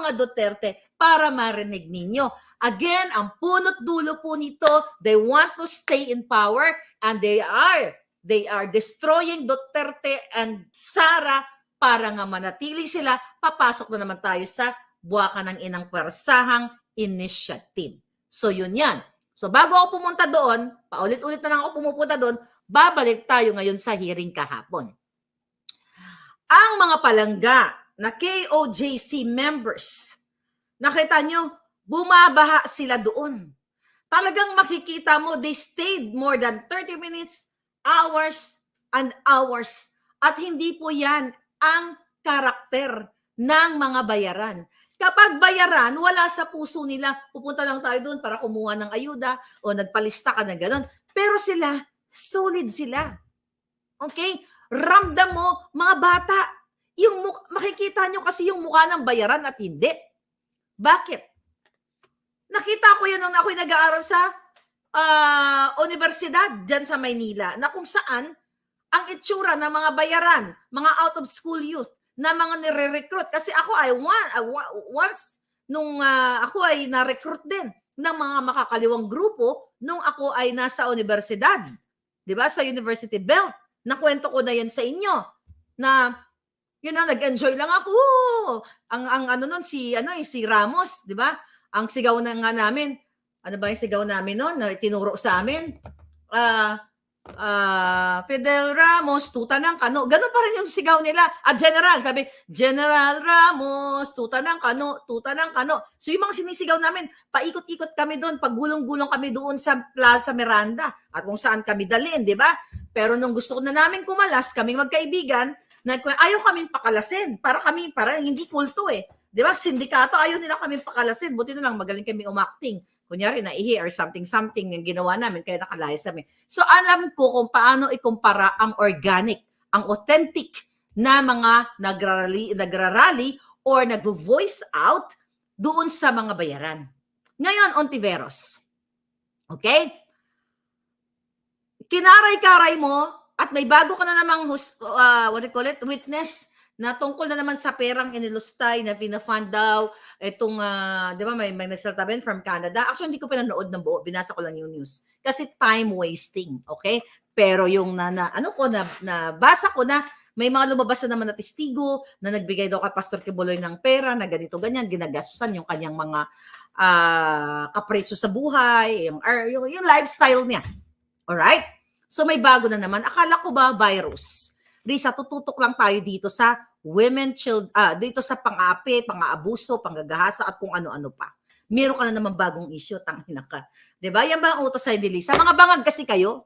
mga Duterte para marinig ninyo. Again, ang punot dulo po nito, they want to stay in power and they are they are destroying Duterte and Sara para nga manatili sila. Papasok na naman tayo sa buwaka ng inang persahang initiative. So yun yan. So bago ako pumunta doon, paulit-ulit na lang ako pumupunta doon, babalik tayo ngayon sa hearing kahapon. Ang mga palangga na KOJC members, nakita nyo, bumabaha sila doon. Talagang makikita mo, they stayed more than 30 minutes, hours, and hours. At hindi po yan ang karakter ng mga bayaran. Kapag bayaran, wala sa puso nila, pupunta lang tayo doon para kumuha ng ayuda o nagpalista ka na gano'n. Pero sila, solid sila. Okay? Ramdam mo, mga bata, yung muk- makikita nyo kasi yung mukha ng bayaran at hindi. Bakit? Nakita ko yun nung ako'y nag-aaral sa ah, universidad dyan sa Maynila na kung saan ang itsura ng mga bayaran, mga out of school youth, na mga nire-recruit. Kasi ako ay once nung ah, ako ay na-recruit din ng mga makakaliwang grupo nung ako ay nasa universidad. 'Di ba? Sa University Belt. Nakwento ko na yan sa inyo na yun na nag-enjoy lang ako. Ang ang ano nun si ano eh, si Ramos, 'di ba? Ang sigaw na nga namin. Ano ba yung sigaw namin noon na tinuro sa amin? Ah ah, Fidel Ramos, tuta ng kano. Ganun pa rin yung sigaw nila. At General, sabi, General Ramos, tuta ng kano, tuta ng kano. So yung mga sinisigaw namin, paikot-ikot kami doon, paggulong-gulong kami doon sa Plaza Miranda at kung saan kami dalhin, di ba? Pero nung gusto na namin kumalas, kaming magkaibigan, na ayaw kaming pakalasin. Para kami, para hindi kulto eh. Di ba? Sindikato, ayaw nila kaming pakalasin. Buti na lang, magaling kami umacting. Kunyari, naihi or something-something yung ginawa namin, kaya nakalayas kami. So, alam ko kung paano ikumpara ang organic, ang authentic na mga nagrarally, nagrarally or nag-voice out doon sa mga bayaran. Ngayon, Ontiveros. Okay? Kinaray-karay mo at may bago ka na namang hus- uh, what do you call it, witness na tungkol na naman sa perang inilustay na pinafund daw itong, ah, di ba, may, may nagsalta rin from Canada. Actually, hindi ko pinanood ng buo. Binasa ko lang yung news. Kasi time wasting, okay? Pero yung na, na ano ko, na, nabasa ko na may mga lumabas na naman na testigo na nagbigay daw kay Pastor Kibuloy ng pera na ganito, ganyan, ginagastusan yung kanyang mga ah, kapretsyo sa buhay, yung, or, yung, yung lifestyle niya. Alright? So may bago na naman. Akala ko ba virus? Risa, tututok lang tayo dito sa women, child, ah, dito sa pang-api, pang-aabuso, panggagahasa at kung ano-ano pa. Meron ka na naman bagong issue, tangina ka. 'Di ba? Yan ba ang utos sa Lisa? Mga bangag kasi kayo.